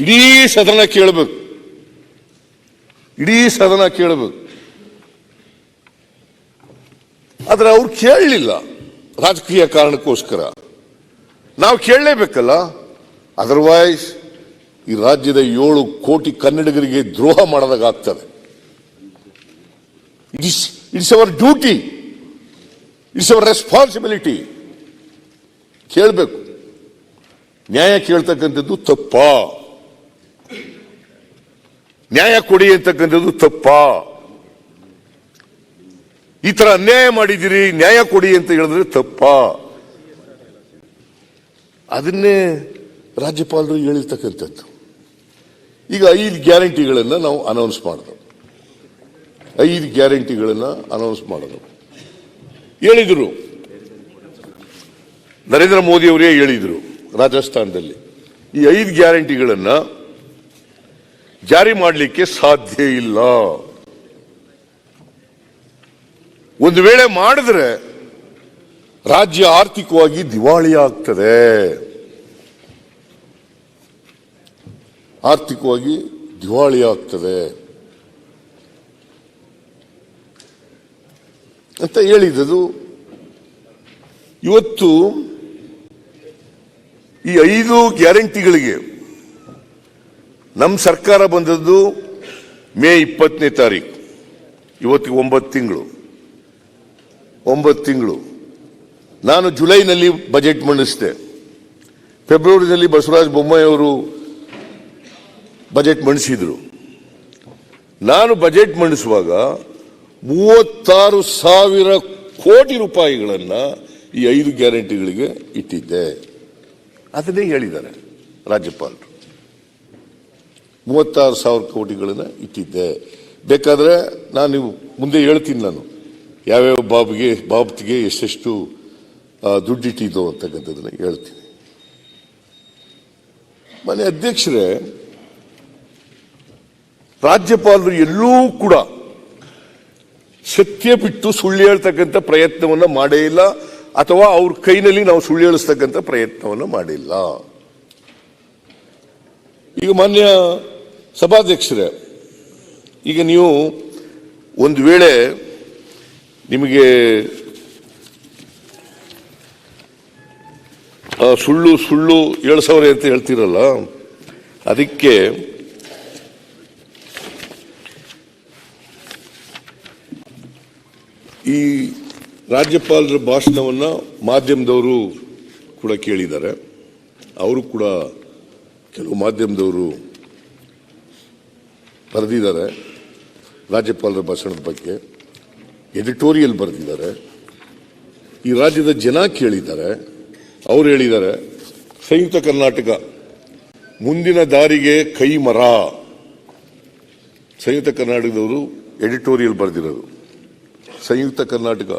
ಇಡೀ ಸದನ ಕೇಳಬೇಕು. ಇಡೀ ಸದನ ಕೇಳಬೇಕು. ಆದ್ರೆ ಅವ್ರು ಕೇಳಲಿಲ್ಲ ರಾಜಕೀಯ ಕಾರಣಕ್ಕೋಸ್ಕರ. ನಾವು ಕೇಳಲೇಬೇಕಲ್ಲ? ಅದರ್ವೈಸ್ ಈ ರಾಜ್ಯದ ಏಳು ಕೋಟಿ ಕನ್ನಡಿಗರಿಗೆ ದ್ರೋಹ ಮಾಡೋದಾಗ್ತದೆ. It's it's our duty it's our responsibility ಕೇಳಬೇಕು. ನ್ಯಾಯ ಕೇಳ್ತಕ್ಕಂಥದ್ದು ತಪ್ಪಾ? ನ್ಯಾಯ ಕೊಡಿ ಅಂತಕ್ಕಂಥದ್ದು ತಪ್ಪ? ಈ ತರ ಅನ್ಯಾಯ ಮಾಡಿದಿರಿ ನ್ಯಾಯ ಕೊಡಿ ಅಂತ ಹೇಳಿದ್ರೆ ತಪ್ಪ? ಅದನ್ನೇ ರಾಜ್ಯಪಾಲರು ಹೇಳಿರ್ತಕ್ಕಂಥದ್ದು. ಈಗ ಐದು ಗ್ಯಾರಂಟಿಗಳನ್ನ ನಾವು ಅನೌನ್ಸ್ ಮಾಡಿದ್ರು ಐದು ಗ್ಯಾರಂಟಿಗಳನ್ನ ಅನೌನ್ಸ್ ಮಾಡಿದ್ರು ಹೇಳಿದ್ರು. ನರೇಂದ್ರ ಮೋದಿ ಅವರೇ ಹೇಳಿದ್ರು ರಾಜಸ್ಥಾನದಲ್ಲಿ. ಈ ಐದು ಗ್ಯಾರಂಟಿಗಳನ್ನ ಜಾರಿ ಮಾಡಲಿಕ್ಕೆ ಸಾಧ್ಯ ಇಲ್ಲ. ಒಂದು ವೇಳೆ ಮಾಡಿದ್ರೆ ರಾಜ್ಯ ಆರ್ಥಿಕವಾಗಿ ದಿವಾಳಿ ಆಗ್ತದೆ ಆರ್ಥಿಕವಾಗಿ ದಿವಾಳಿ ಆಗ್ತದೆ ಅಂತ ಹೇಳಿದದು ಇವತ್ತು ಈ ಐದು ಗ್ಯಾರಂಟಿಗಳಿಗೆ ನಮ್ಮ ಸರ್ಕಾರ ಬಂದದ್ದು ಮೇ ಇಪ್ಪತ್ತನೇ ತಾರೀಕು. ಇವತ್ತಿಗೆ ಒಂಬತ್ತು ತಿಂಗಳು. ಒಂಬತ್ತು ತಿಂಗಳು. ನಾನು ಜುಲೈನಲ್ಲಿ ಬಜೆಟ್ ಮಂಡಿಸಿದೆ. ಫೆಬ್ರವರಿನಲ್ಲಿ ಬಸವರಾಜ ಬೊಮ್ಮಾಯಿ ಅವರು ಬಜೆಟ್ ಮಂಡಿಸಿದ್ರು. ನಾನು ಬಜೆಟ್ ಮಂಡಿಸುವಾಗ ಮೂವತ್ತಾರು ಸಾವಿರ ಕೋಟಿ ರೂಪಾಯಿಗಳನ್ನು ಈ ಐದು ಗ್ಯಾರಂಟಿಗಳಿಗೆ ಇಟ್ಟಿದ್ದೆ. ಅದನ್ನೇ ಹೇಳಿದ್ದಾರೆ ರಾಜ್ಯಪಾಲರು. ಮೂವತ್ತಾರು ಸಾವಿರ ಕೋಟಿಗಳನ್ನು ಇಟ್ಟಿದ್ದೆ. ಬೇಕಾದರೆ ನಾನು ನೀವು ಮುಂದೆ ಹೇಳ್ತೀನಿ ನಾನು. ಯಾವ್ಯಾವ ಬಾಬ್ಗೆ, ಬಾಬ್ತಿಗೆ ಎಷ್ಟೆಷ್ಟು ದುಡ್ಡಿಟ್ಟಿದ್ದು ಅಂತಕ್ಕಂಥದ್ದನ್ನು ಹೇಳ್ತೀನಿ. ಮನೆ ಅಧ್ಯಕ್ಷರೇ, ರಾಜ್ಯಪಾಲರು ಎಲ್ಲೂ ಕೂಡ ಸತ್ಯ ಬಿಟ್ಟು ಸುಳ್ಳು ಹೇಳ್ತಕ್ಕಂಥ ಪ್ರಯತ್ನವನ್ನು ಮಾಡೇ ಇಲ್ಲ, ಅಥವಾ ಅವ್ರ ಕೈನಲ್ಲಿ ನಾವು ಸುಳ್ಳು ಹೇಳಿಸ್ತಕ್ಕಂಥ ಪ್ರಯತ್ನವನ್ನು ಮಾಡಿಲ್ಲ ಈಗ ಮಾನ್ಯ ಸಭಾಧ್ಯಕ್ಷರೇ, ಈಗ ನೀವು ಒಂದು ವೇಳೆ ನಿಮಗೆ ಸುಳ್ಳು ಸುಳ್ಳು ಏಳು ಸಾವಿರ ಅಂತ ಹೇಳ್ತೀರಲ್ಲ, ಅದಕ್ಕೆ ಈ ರಾಜ್ಯಪಾಲರ ಭಾಷಣವನ್ನು ಮಾಧ್ಯಮದವರು ಕೂಡ ಕೇಳಿದ್ದಾರೆ. ಅವರು ಕೂಡ ಕೆಲವು ಮಾಧ್ಯಮದವರು ಬರೆದಿದ್ದಾರೆ. ರಾಜ್ಯಪಾಲರ ಭಾಷಣದ ಬಗ್ಗೆ ಎಡಿಟೋರಿಯಲ್ ಬರೆದಿದ್ದಾರೆ. ಈ ರಾಜ್ಯದ ಜನ ಕೇಳಿದ್ದಾರೆ. ಅವ್ರು ಹೇಳಿದ್ದಾರೆ, ಸಂಯುಕ್ತ ಕರ್ನಾಟಕ, ಮುಂದಿನ ದಾರಿಗೆ ಕೈ ಮರ ಸಂಯುಕ್ತ ಕರ್ನಾಟಕದವರು ಎಡಿಟೋರಿಯಲ್ ಬರೆದಿರೋದು. ಸಂಯುಕ್ತ ಕರ್ನಾಟಕ